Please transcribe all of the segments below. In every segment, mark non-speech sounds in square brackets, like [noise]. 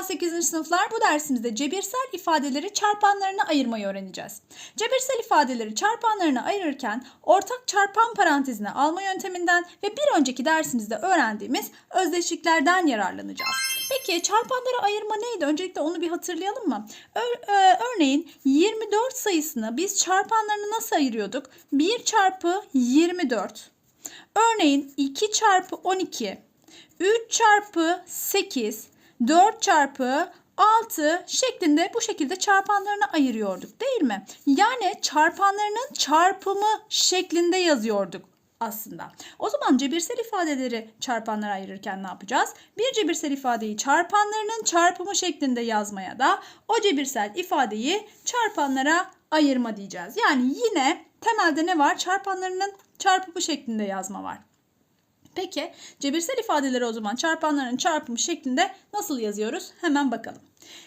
Merhaba 8. sınıflar. Bu dersimizde cebirsel ifadeleri çarpanlarına ayırmayı öğreneceğiz. Cebirsel ifadeleri çarpanlarına ayırırken ortak çarpan parantezine alma yönteminden ve bir önceki dersimizde öğrendiğimiz özdeşliklerden yararlanacağız. Peki çarpanları ayırma neydi? Öncelikle onu bir hatırlayalım mı? Ör- e, örneğin 24 sayısını biz çarpanlarını nasıl ayırıyorduk? 1 çarpı 24. Örneğin 2 çarpı 12. 3 çarpı 8, 4 çarpı 6 şeklinde bu şekilde çarpanlarını ayırıyorduk değil mi? Yani çarpanlarının çarpımı şeklinde yazıyorduk aslında. O zaman cebirsel ifadeleri çarpanlara ayırırken ne yapacağız? Bir cebirsel ifadeyi çarpanlarının çarpımı şeklinde yazmaya da o cebirsel ifadeyi çarpanlara ayırma diyeceğiz. Yani yine temelde ne var? Çarpanlarının çarpımı şeklinde yazma var. Peki cebirsel ifadeleri o zaman çarpanların çarpımı şeklinde nasıl yazıyoruz? Hemen bakalım.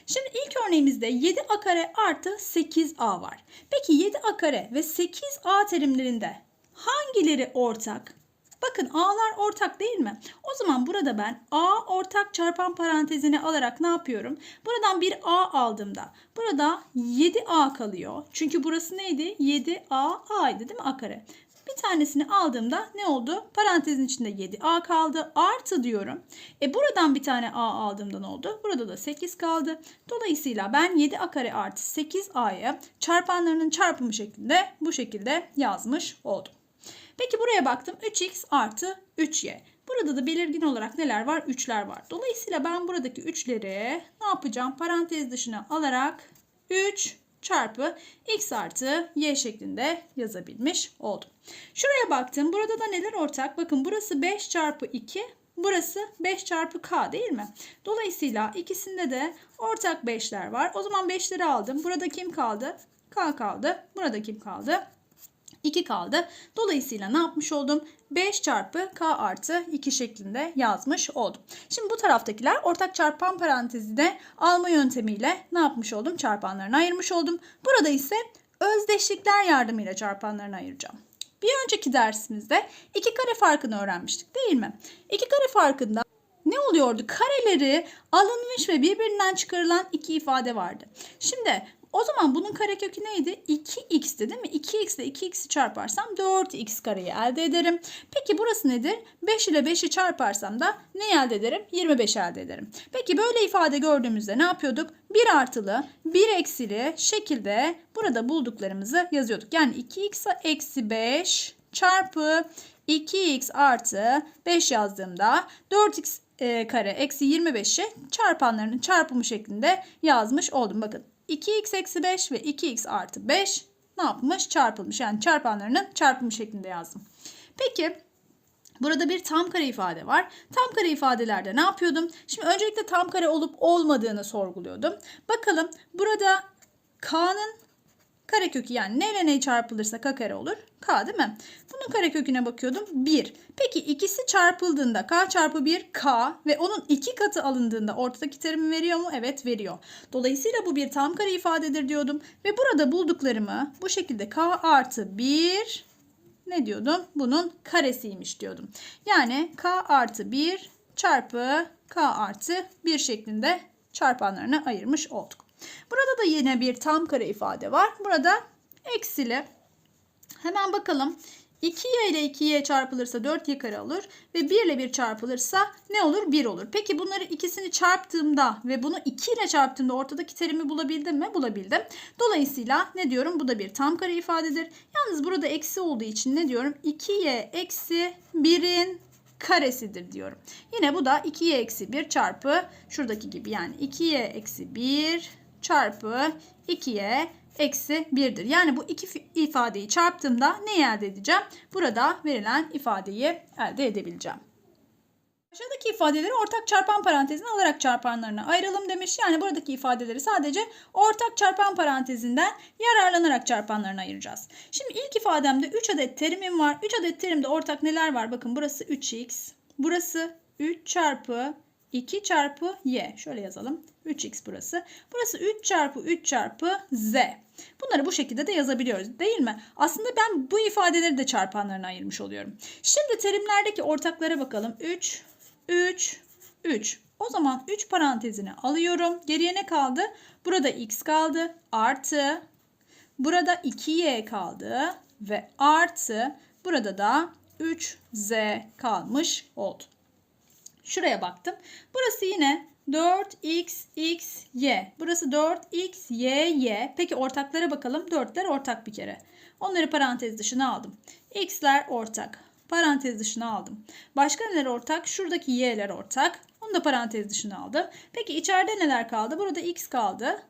Şimdi ilk örneğimizde 7a kare artı 8a var. Peki 7a kare ve 8a terimlerinde hangileri ortak? Bakın a'lar ortak değil mi? O zaman burada ben a ortak çarpan parantezine alarak ne yapıyorum? Buradan bir a aldığımda burada 7a kalıyor. Çünkü burası neydi? 7a a'ydı değil mi a kare? Bir tanesini aldığımda ne oldu? Parantezin içinde 7a kaldı. Artı diyorum. E buradan bir tane a aldığımda ne oldu? Burada da 8 kaldı. Dolayısıyla ben 7a kare artı 8a'yı çarpanlarının çarpımı şeklinde bu şekilde yazmış oldum. Peki buraya baktım 3x artı 3y. Burada da belirgin olarak neler var? 3'ler var. Dolayısıyla ben buradaki 3'leri ne yapacağım? Parantez dışına alarak 3 çarpı x artı y şeklinde yazabilmiş oldum. Şuraya baktım. Burada da neler ortak? Bakın burası 5 çarpı 2. Burası 5 çarpı k değil mi? Dolayısıyla ikisinde de ortak 5'ler var. O zaman 5'leri aldım. Burada kim kaldı? K kaldı. Burada kim kaldı? 2 kaldı. Dolayısıyla ne yapmış oldum? 5 çarpı k artı 2 şeklinde yazmış oldum. Şimdi bu taraftakiler ortak çarpan parantezine alma yöntemiyle ne yapmış oldum? Çarpanlarını ayırmış oldum. Burada ise özdeşlikler yardımıyla çarpanlarını ayıracağım. Bir önceki dersimizde iki kare farkını öğrenmiştik değil mi? İki kare farkında ne oluyordu? Kareleri alınmış ve birbirinden çıkarılan iki ifade vardı. Şimdi o zaman bunun karekökü neydi? 2x'ti değil mi? 2x ile 2x'i çarparsam 4x kareyi elde ederim. Peki burası nedir? 5 ile 5'i çarparsam da ne elde ederim? 25 elde ederim. Peki böyle ifade gördüğümüzde ne yapıyorduk? 1 artılı, 1 eksili şekilde burada bulduklarımızı yazıyorduk. Yani 2x eksi 5 çarpı 2x artı 5 yazdığımda 4x e, kare eksi 25'i çarpanlarının çarpımı şeklinde yazmış oldum. Bakın 2x eksi 5 ve 2x artı 5 ne yapmış? Çarpılmış. Yani çarpanlarının çarpımı şeklinde yazdım. Peki burada bir tam kare ifade var. Tam kare ifadelerde ne yapıyordum? Şimdi öncelikle tam kare olup olmadığını sorguluyordum. Bakalım burada k'nın karekökü yani neyle ne çarpılırsa k kare olur? K değil mi? Bunun kareköküne bakıyordum. 1. Peki ikisi çarpıldığında k çarpı 1 k ve onun iki katı alındığında ortadaki terimi veriyor mu? Evet veriyor. Dolayısıyla bu bir tam kare ifadedir diyordum. Ve burada bulduklarımı bu şekilde k artı 1 ne diyordum? Bunun karesiymiş diyordum. Yani k artı 1 çarpı k artı 1 şeklinde çarpanlarını ayırmış olduk. Burada da yine bir tam kare ifade var. Burada eksili. Hemen bakalım. 2y ile 2y çarpılırsa 4y kare olur ve 1 ile 1 çarpılırsa ne olur? 1 olur. Peki bunları ikisini çarptığımda ve bunu 2 ile çarptığımda ortadaki terimi bulabildim mi? Bulabildim. Dolayısıyla ne diyorum? Bu da bir tam kare ifadedir. Yalnız burada eksi olduğu için ne diyorum? 2y eksi 1'in karesidir diyorum. Yine bu da 2y eksi 1 çarpı şuradaki gibi yani 2y eksi 1 çarpı 2y eksi 1'dir. Yani bu iki ifadeyi çarptığımda ne elde edeceğim? Burada verilen ifadeyi elde edebileceğim. Aşağıdaki ifadeleri ortak çarpan parantezine alarak çarpanlarına ayıralım demiş. Yani buradaki ifadeleri sadece ortak çarpan parantezinden yararlanarak çarpanlarına ayıracağız. Şimdi ilk ifademde 3 adet terimim var. 3 adet terimde ortak neler var? Bakın burası 3x. Burası 3 çarpı 2 çarpı y. Şöyle yazalım. 3x burası. Burası 3 çarpı 3 çarpı z. Bunları bu şekilde de yazabiliyoruz değil mi? Aslında ben bu ifadeleri de çarpanlarına ayırmış oluyorum. Şimdi terimlerdeki ortaklara bakalım. 3, 3, 3. O zaman 3 parantezine alıyorum. Geriye ne kaldı? Burada x kaldı. Artı. Burada 2y kaldı. Ve artı. Burada da 3z kalmış oldu. Şuraya baktım. Burası yine 4x, x, y. Burası 4x, y, y. Peki ortaklara bakalım. 4'ler ortak bir kere. Onları parantez dışına aldım. x'ler ortak. Parantez dışına aldım. Başka neler ortak? Şuradaki y'ler ortak. Onu da parantez dışına aldım. Peki içeride neler kaldı? Burada x kaldı.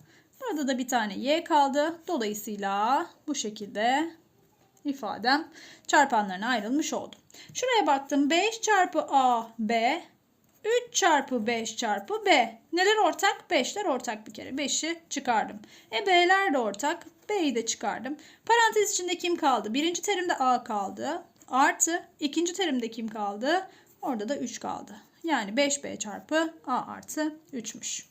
Burada da bir tane y kaldı. Dolayısıyla bu şekilde ifadem çarpanlarına ayrılmış oldu. Şuraya baktım. 5 çarpı a, b 3 çarpı 5 çarpı b. Neler ortak? 5'ler ortak bir kere. 5'i çıkardım. E b'ler de ortak. B'yi de çıkardım. Parantez içinde kim kaldı? Birinci terimde a kaldı. Artı ikinci terimde kim kaldı? Orada da 3 kaldı. Yani 5b çarpı a artı 3'müş.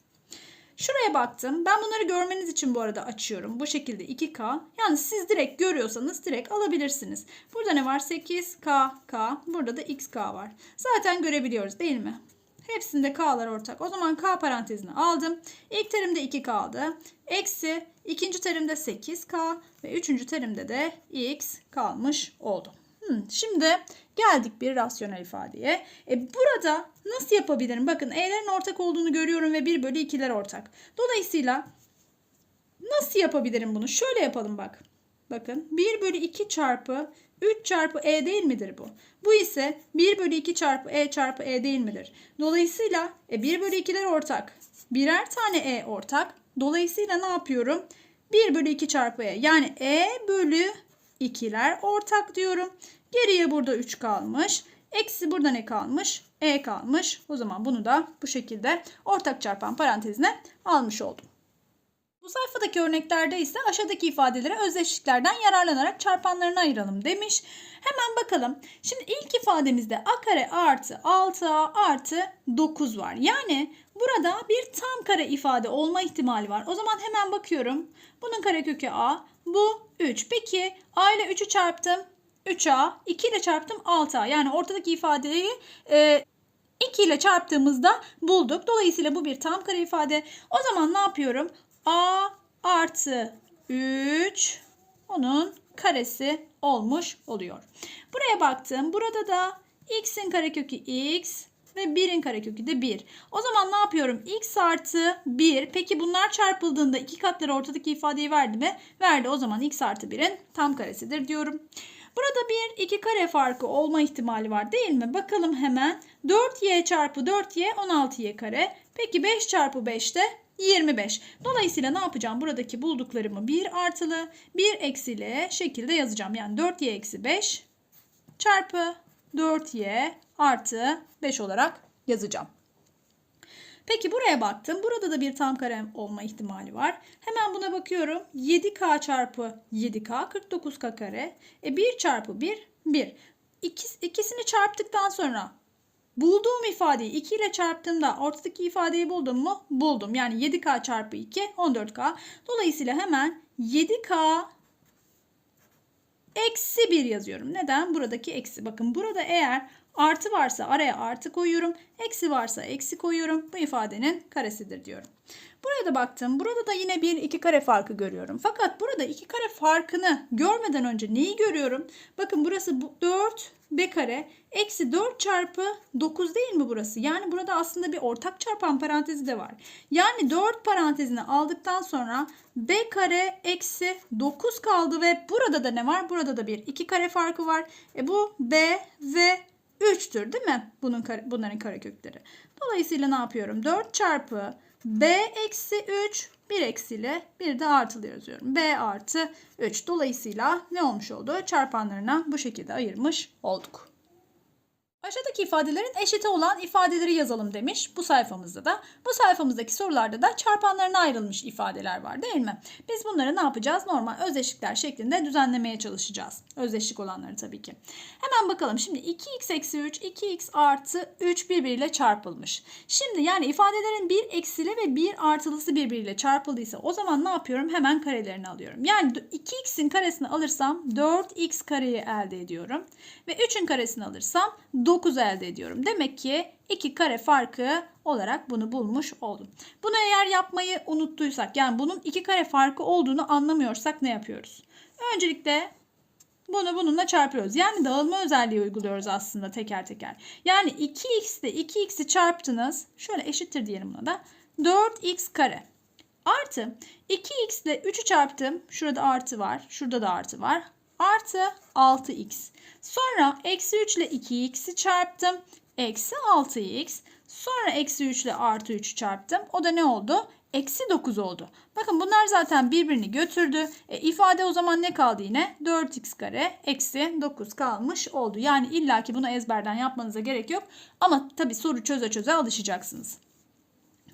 Şuraya baktım. Ben bunları görmeniz için bu arada açıyorum. Bu şekilde 2K. Yani siz direkt görüyorsanız direkt alabilirsiniz. Burada ne var? 8K, K. Burada da XK var. Zaten görebiliyoruz değil mi? Hepsinde K'lar ortak. O zaman K parantezini aldım. İlk terimde 2 kaldı. Eksi ikinci terimde 8K ve üçüncü terimde de X kalmış oldu. Hmm, şimdi geldik bir rasyonel ifadeye. E, burada nasıl yapabilirim? Bakın E'lerin ortak olduğunu görüyorum ve 1 bölü 2'ler ortak. Dolayısıyla nasıl yapabilirim bunu? Şöyle yapalım bak. Bakın 1 bölü 2 çarpı 3 çarpı E değil midir bu? Bu ise 1 bölü 2 çarpı E çarpı E değil midir? Dolayısıyla e, 1 bölü 2'ler ortak. Birer tane E ortak. Dolayısıyla ne yapıyorum? 1 bölü 2 çarpı E. Yani E bölü 2'ler ortak diyorum. Geriye burada 3 kalmış. Eksi burada ne kalmış? E kalmış. O zaman bunu da bu şekilde ortak çarpan parantezine almış oldum. Bu sayfadaki örneklerde ise aşağıdaki ifadelere özdeşliklerden yararlanarak çarpanlarını ayıralım demiş. Hemen bakalım. Şimdi ilk ifademizde a kare artı 6a artı 9 var. Yani burada bir tam kare ifade olma ihtimali var. O zaman hemen bakıyorum. Bunun karekökü a. Bu 3. Peki a ile 3'ü çarptım. 3a. 2 ile çarptım 6a. Yani ortadaki ifadeyi e, 2 ile çarptığımızda bulduk. Dolayısıyla bu bir tam kare ifade. O zaman ne yapıyorum? A artı 3 onun karesi olmuş oluyor. Buraya baktım. Burada da x'in karekökü x ve 1'in karekökü de 1. O zaman ne yapıyorum? x artı 1. Peki bunlar çarpıldığında iki katları ortadaki ifadeyi verdi mi? Verdi. O zaman x artı 1'in tam karesidir diyorum. Burada bir iki kare farkı olma ihtimali var değil mi? Bakalım hemen. 4y çarpı 4y 16y kare. Peki 5 çarpı 5 de 25. Dolayısıyla ne yapacağım? Buradaki bulduklarımı 1 artılı 1 eksili şekilde yazacağım. Yani 4y eksi 5 çarpı 4y artı 5 olarak yazacağım. Peki buraya baktım. Burada da bir tam kare olma ihtimali var. Hemen buna bakıyorum. 7k çarpı 7k 49k kare. E 1 çarpı 1 1. İkis, ikisini çarptıktan sonra bulduğum ifadeyi 2 ile çarptığımda ortadaki ifadeyi buldum mu? Buldum. Yani 7k çarpı 2 14k. Dolayısıyla hemen 7k eksi 1 yazıyorum. Neden? Buradaki eksi. Bakın burada eğer artı varsa araya artı koyuyorum. Eksi varsa eksi koyuyorum. Bu ifadenin karesidir diyorum. Buraya da baktım. Burada da yine bir iki kare farkı görüyorum. Fakat burada iki kare farkını görmeden önce neyi görüyorum? Bakın burası 4 b kare eksi 4 çarpı 9 değil mi burası? Yani burada aslında bir ortak çarpan parantezi de var. Yani 4 parantezini aldıktan sonra b kare eksi 9 kaldı ve burada da ne var? Burada da bir iki kare farkı var. E bu b ve 3'tür değil mi? Bunun bunların karekökleri. Dolayısıyla ne yapıyorum? 4 çarpı b eksi 3 bir eksiyle bir de artılı yazıyorum. b artı 3. Dolayısıyla ne olmuş oldu? Çarpanlarına bu şekilde ayırmış olduk. Aşağıdaki ifadelerin eşiti olan ifadeleri yazalım demiş bu sayfamızda da. Bu sayfamızdaki sorularda da çarpanlarına ayrılmış ifadeler var değil mi? Biz bunları ne yapacağız? Normal özdeşlikler şeklinde düzenlemeye çalışacağız. Özdeşlik olanları tabii ki. Hemen bakalım. Şimdi 2x eksi 3, 2x artı 3 birbiriyle çarpılmış. Şimdi yani ifadelerin bir eksili ve bir artılısı birbiriyle çarpıldıysa o zaman ne yapıyorum? Hemen karelerini alıyorum. Yani 2x'in karesini alırsam 4x kareyi elde ediyorum. Ve 3'ün karesini alırsam 9 9 elde ediyorum. Demek ki 2 kare farkı olarak bunu bulmuş oldum. Bunu eğer yapmayı unuttuysak yani bunun 2 kare farkı olduğunu anlamıyorsak ne yapıyoruz? Öncelikle bunu bununla çarpıyoruz. Yani dağılma özelliği uyguluyoruz aslında teker teker. Yani 2x ile 2x'i çarptınız. Şöyle eşittir diyelim buna da. 4x kare. Artı 2x ile 3'ü çarptım. Şurada artı var. Şurada da artı var. Artı 6x. Sonra eksi 3 ile 2x'i çarptım. Eksi 6x. Sonra eksi 3 ile artı 3'ü çarptım. O da ne oldu? Eksi 9 oldu. Bakın bunlar zaten birbirini götürdü. E, ifade o zaman ne kaldı yine? 4x kare eksi 9 kalmış oldu. Yani illaki bunu ezberden yapmanıza gerek yok. Ama tabii soru çöze çöze alışacaksınız.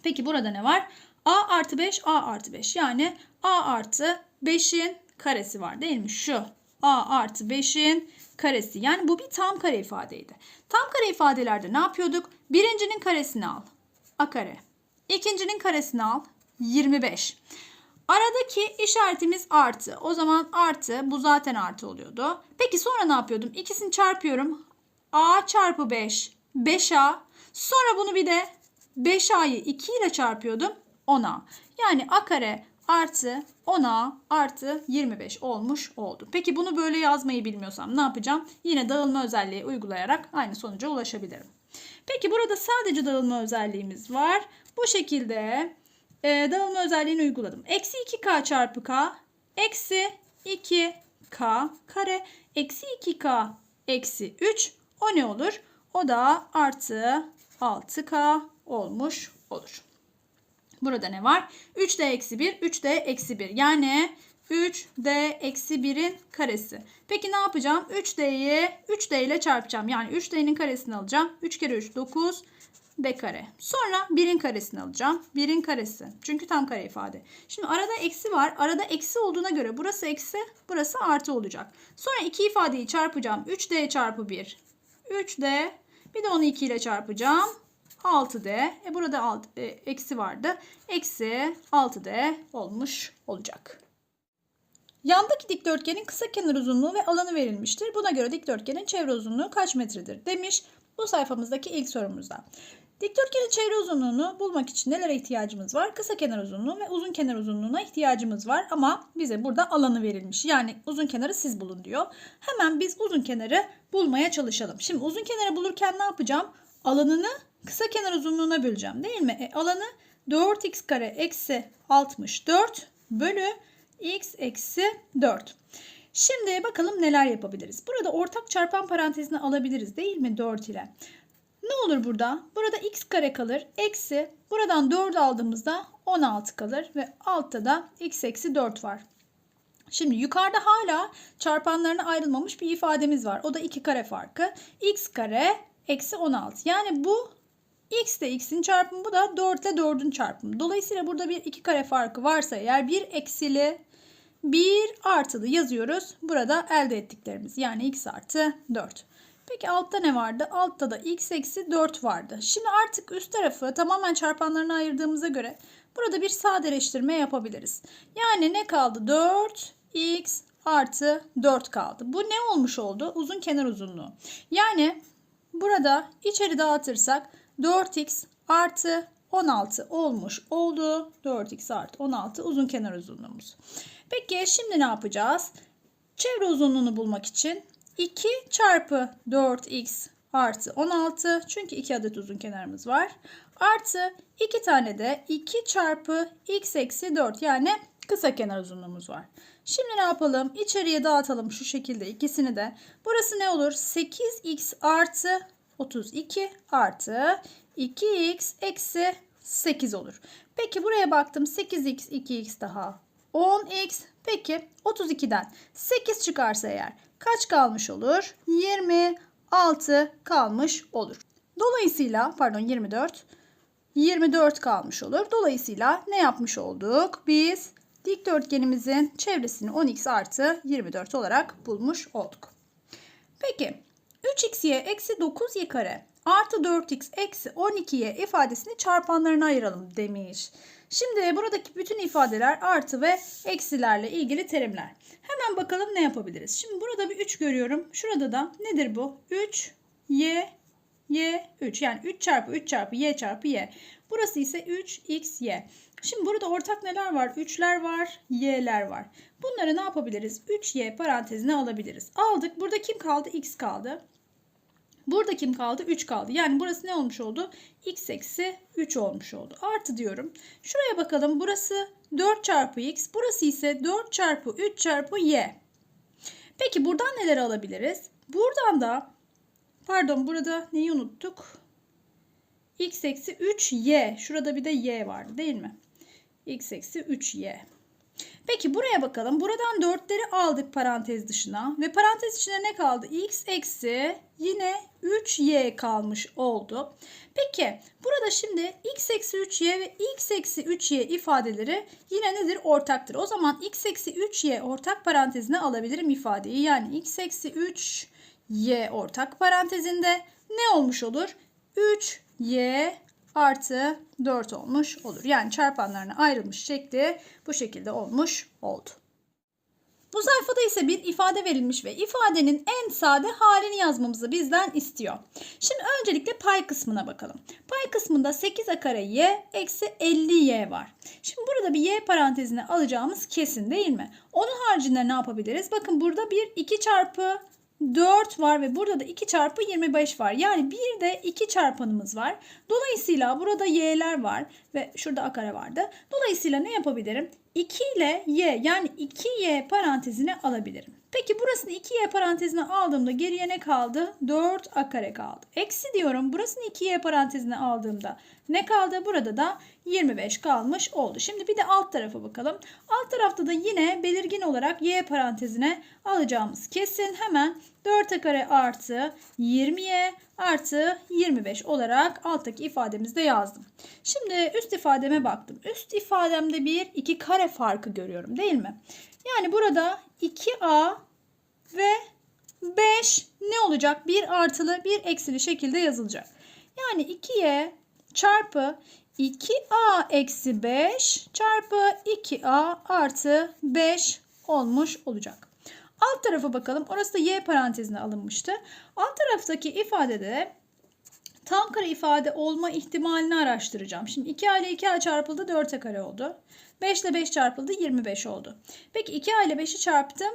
Peki burada ne var? a artı 5 a artı 5. Yani a artı 5'in karesi var değil mi? Şu a artı 5'in karesi. Yani bu bir tam kare ifadeydi. Tam kare ifadelerde ne yapıyorduk? Birincinin karesini al. a kare. İkincinin karesini al. 25. Aradaki işaretimiz artı. O zaman artı bu zaten artı oluyordu. Peki sonra ne yapıyordum? İkisini çarpıyorum. a çarpı 5 5a. Sonra bunu bir de 5a'yı 2 ile çarpıyordum. 10a. Yani a kare artı 10a artı 25 olmuş oldu. Peki bunu böyle yazmayı bilmiyorsam ne yapacağım? Yine dağılma özelliği uygulayarak aynı sonuca ulaşabilirim. Peki burada sadece dağılma özelliğimiz var. Bu şekilde e, dağılma özelliğini uyguladım. Eksi 2k çarpı k eksi 2k kare eksi 2k eksi 3 o ne olur? O da artı 6k olmuş olur. Burada ne var? 3d eksi 1, 3d eksi 1. Yani 3d eksi 1'in karesi. Peki ne yapacağım? 3d'yi 3d ile çarpacağım. Yani 3d'nin karesini alacağım. 3 kere 3 9 d kare. Sonra 1'in karesini alacağım. 1'in karesi. Çünkü tam kare ifade. Şimdi arada eksi var. Arada eksi olduğuna göre burası eksi, burası artı olacak. Sonra iki ifadeyi çarpacağım. 3d çarpı 1. 3d. Bir de onu 2 ile çarpacağım. 6D. E burada alt, e, eksi vardı. Eksi 6D olmuş olacak. Yandaki dikdörtgenin kısa kenar uzunluğu ve alanı verilmiştir. Buna göre dikdörtgenin çevre uzunluğu kaç metredir demiş bu sayfamızdaki ilk sorumuzda. Dikdörtgenin çevre uzunluğunu bulmak için nelere ihtiyacımız var? Kısa kenar uzunluğu ve uzun kenar uzunluğuna ihtiyacımız var ama bize burada alanı verilmiş. Yani uzun kenarı siz bulun diyor. Hemen biz uzun kenarı bulmaya çalışalım. Şimdi uzun kenarı bulurken ne yapacağım? Alanını kısa kenar uzunluğuna böleceğim değil mi? E, alanı 4x kare eksi 64 bölü x eksi 4. Şimdi bakalım neler yapabiliriz. Burada ortak çarpan parantezine alabiliriz değil mi 4 ile? Ne olur burada? Burada x kare kalır. Eksi buradan 4 aldığımızda 16 kalır ve altta da x eksi 4 var. Şimdi yukarıda hala çarpanlarına ayrılmamış bir ifademiz var. O da 2 kare farkı. x kare eksi 16. Yani bu x ile x'in çarpımı bu da 4 ile 4'ün çarpımı. Dolayısıyla burada bir 2 kare farkı varsa eğer bir eksili 1 artılı yazıyoruz. Burada elde ettiklerimiz yani x artı 4. Peki altta ne vardı? Altta da x eksi 4 vardı. Şimdi artık üst tarafı tamamen çarpanlarına ayırdığımıza göre burada bir sadeleştirme yapabiliriz. Yani ne kaldı? 4x artı 4 kaldı. Bu ne olmuş oldu? Uzun kenar uzunluğu. Yani burada içeri dağıtırsak 4x artı 16 olmuş oldu. 4x artı 16 uzun kenar uzunluğumuz. Peki şimdi ne yapacağız? Çevre uzunluğunu bulmak için 2 çarpı 4x artı 16 çünkü 2 adet uzun kenarımız var. Artı 2 tane de 2 çarpı x eksi 4 yani kısa kenar uzunluğumuz var. Şimdi ne yapalım? İçeriye dağıtalım şu şekilde ikisini de. Burası ne olur? 8x artı 32 artı 2x eksi 8 olur. Peki buraya baktım 8x 2x daha 10x. Peki 32'den 8 çıkarsa eğer kaç kalmış olur? 26 kalmış olur. Dolayısıyla pardon 24 24 kalmış olur. Dolayısıyla ne yapmış olduk? Biz dikdörtgenimizin çevresini 10x artı 24 olarak bulmuş olduk. Peki 3xy eksi 9y kare artı 4x eksi 12y ifadesini çarpanlarına ayıralım demiş. Şimdi buradaki bütün ifadeler artı ve eksilerle ilgili terimler. Hemen bakalım ne yapabiliriz. Şimdi burada bir 3 görüyorum. Şurada da nedir bu? 3 y y 3. Yani 3 çarpı 3 çarpı y çarpı y. Burası ise 3xy. Şimdi burada ortak neler var? 3'ler var, y'ler var. Bunları ne yapabiliriz? 3y parantezine alabiliriz. Aldık. Burada kim kaldı? x kaldı. Burada kim kaldı? 3 kaldı. Yani burası ne olmuş oldu? x eksi 3 olmuş oldu. Artı diyorum. Şuraya bakalım. Burası 4 çarpı x. Burası ise 4 çarpı 3 çarpı y. Peki buradan neler alabiliriz? Buradan da pardon burada neyi unuttuk? x eksi 3y. Şurada bir de y vardı değil mi? x eksi 3y. Peki buraya bakalım. Buradan 4'leri aldık parantez dışına. Ve parantez içine ne kaldı? x eksi yine 3y kalmış oldu. Peki burada şimdi x eksi 3y ve x eksi 3y ifadeleri yine nedir? Ortaktır. O zaman x eksi 3y ortak parantezine alabilirim ifadeyi. Yani x eksi 3y ortak parantezinde ne olmuş olur? 3y artı 4 olmuş olur. Yani çarpanlarına ayrılmış şekli bu şekilde olmuş oldu. Bu sayfada ise bir ifade verilmiş ve ifadenin en sade halini yazmamızı bizden istiyor. Şimdi öncelikle pay kısmına bakalım. Pay kısmında 8a kare y eksi 50y var. Şimdi burada bir y parantezine alacağımız kesin değil mi? Onun haricinde ne yapabiliriz? Bakın burada bir 2 çarpı 4 var ve burada da 2 çarpı 25 var. Yani bir de 2 çarpanımız var. Dolayısıyla burada y'ler var ve şurada a kare vardı. Dolayısıyla ne yapabilirim? 2 ile y yani 2y parantezine alabilirim. Peki burasını 2y parantezine aldığımda geriye ne kaldı? 4a kare kaldı. Eksi diyorum burasını 2y parantezine aldığımda ne kaldı? Burada da 25 kalmış oldu. Şimdi bir de alt tarafa bakalım. Alt tarafta da yine belirgin olarak y parantezine alacağımız kesin. Hemen 4a kare artı 20y artı 25 olarak alttaki ifademizde yazdım. Şimdi üst ifademe baktım. Üst ifademde bir iki kare farkı görüyorum değil mi? Yani burada 2a ve 5 ne olacak? Bir artılı bir eksili şekilde yazılacak. Yani 2y çarpı 2a eksi 5 çarpı 2a artı 5 olmuş olacak. Alt tarafa bakalım. Orası da y parantezine alınmıştı. Alt taraftaki ifadede tam kare ifade olma ihtimalini araştıracağım. Şimdi 2a ile 2a çarpıldı 4a kare oldu. 5 ile 5 çarpıldı 25 oldu. Peki 2a ile 5'i çarptım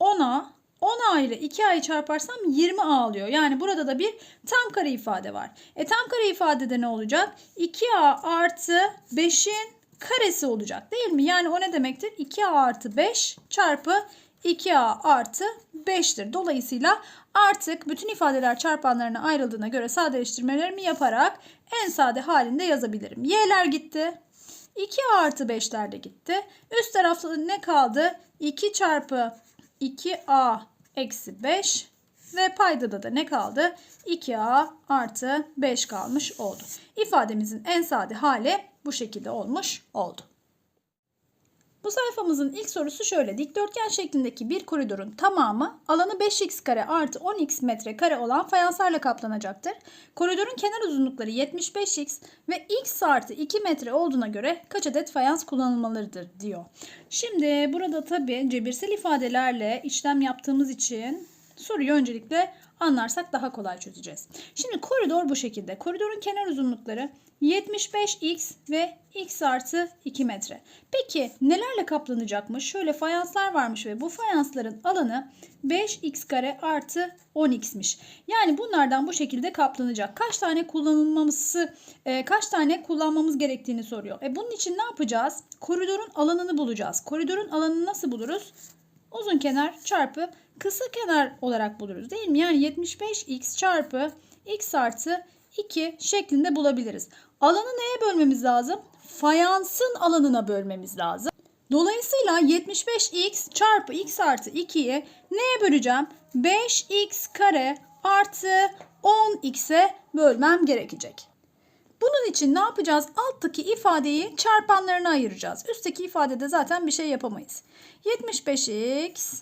10a. 10a ile 2a'yı çarparsam 20a alıyor. Yani burada da bir tam kare ifade var. E tam kare ifadede ne olacak? 2a artı 5'in karesi olacak değil mi? Yani o ne demektir? 2a artı 5 çarpı 2a artı 5'tir. Dolayısıyla artık bütün ifadeler çarpanlarına ayrıldığına göre sadeleştirmelerimi yaparak en sade halinde yazabilirim. Y'ler gitti. 2a artı 5'ler de gitti. Üst tarafta ne kaldı? 2 çarpı 2a eksi 5 ve paydada da ne kaldı? 2a artı 5 kalmış oldu. İfademizin en sade hali bu şekilde olmuş oldu. Bu sayfamızın ilk sorusu şöyle. Dikdörtgen şeklindeki bir koridorun tamamı alanı 5x kare artı 10x metre kare olan fayanslarla kaplanacaktır. Koridorun kenar uzunlukları 75x ve x artı 2 metre olduğuna göre kaç adet fayans kullanılmalıdır diyor. Şimdi burada tabi cebirsel ifadelerle işlem yaptığımız için soruyu öncelikle anlarsak daha kolay çözeceğiz. Şimdi koridor bu şekilde. Koridorun kenar uzunlukları 75x ve x artı 2 metre. Peki nelerle kaplanacakmış? Şöyle fayanslar varmış ve bu fayansların alanı 5x kare artı 10x'miş. Yani bunlardan bu şekilde kaplanacak. Kaç tane kullanılması, e, kaç tane kullanmamız gerektiğini soruyor. E bunun için ne yapacağız? Koridorun alanını bulacağız. Koridorun alanını nasıl buluruz? Uzun kenar çarpı kısa kenar olarak buluruz değil mi? Yani 75x çarpı x artı 2 şeklinde bulabiliriz. Alanı neye bölmemiz lazım? Fayansın alanına bölmemiz lazım. Dolayısıyla 75x çarpı x artı 2'yi neye böleceğim? 5x kare artı 10x'e bölmem gerekecek. Bunun için ne yapacağız? Alttaki ifadeyi çarpanlarına ayıracağız. Üstteki ifadede zaten bir şey yapamayız. 75x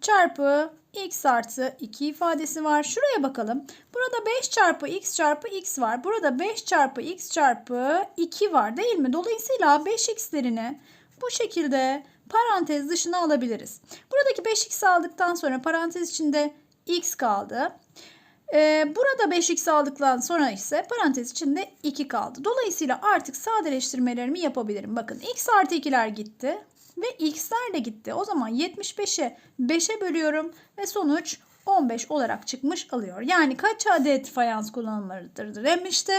çarpı x artı 2 ifadesi var. Şuraya bakalım. Burada 5 çarpı x çarpı x var. Burada 5 çarpı x çarpı 2 var değil mi? Dolayısıyla 5x'lerini bu şekilde parantez dışına alabiliriz. Buradaki 5x aldıktan sonra parantez içinde x kaldı. Ee, burada 5x aldıktan sonra ise parantez içinde 2 kaldı. Dolayısıyla artık sadeleştirmelerimi yapabilirim. Bakın x artı 2'ler gitti ve x'ler de gitti. O zaman 75'e 5'e bölüyorum ve sonuç 15 olarak çıkmış alıyor. Yani kaç adet fayans kullanılmalıdır demişti.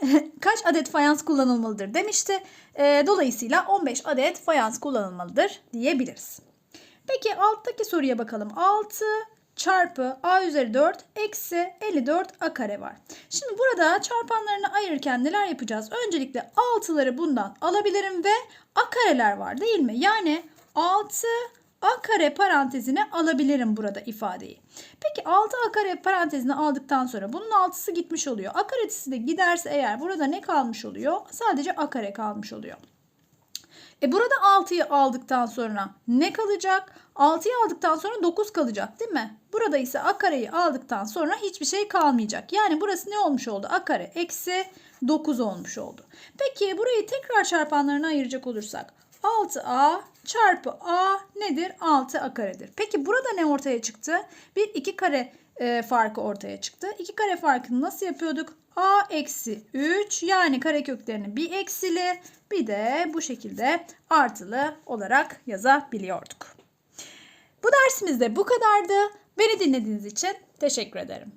[laughs] kaç adet fayans kullanılmalıdır demişti. Ee, dolayısıyla 15 adet fayans kullanılmalıdır diyebiliriz. Peki alttaki soruya bakalım. 6 çarpı a üzeri 4 eksi 54 a kare var. Şimdi burada çarpanlarını ayırırken neler yapacağız? Öncelikle 6'ları bundan alabilirim ve a kareler var değil mi? Yani 6 a kare parantezine alabilirim burada ifadeyi. Peki 6 a kare parantezine aldıktan sonra bunun 6'sı gitmiş oluyor. A karesi de giderse eğer burada ne kalmış oluyor? Sadece a kare kalmış oluyor. E burada 6'yı aldıktan sonra ne kalacak? 6'yı aldıktan sonra 9 kalacak değil mi? Burada ise a kareyi aldıktan sonra hiçbir şey kalmayacak. Yani burası ne olmuş oldu? a kare eksi 9 olmuş oldu. Peki burayı tekrar çarpanlarına ayıracak olursak 6a çarpı a nedir? 6a karedir. Peki burada ne ortaya çıktı? Bir 2 kare e, farkı ortaya çıktı. 2 kare farkını nasıl yapıyorduk? a eksi 3 yani kareköklerini bir eksili bir de bu şekilde artılı olarak yazabiliyorduk. Bu dersimizde bu kadardı. Beni dinlediğiniz için teşekkür ederim.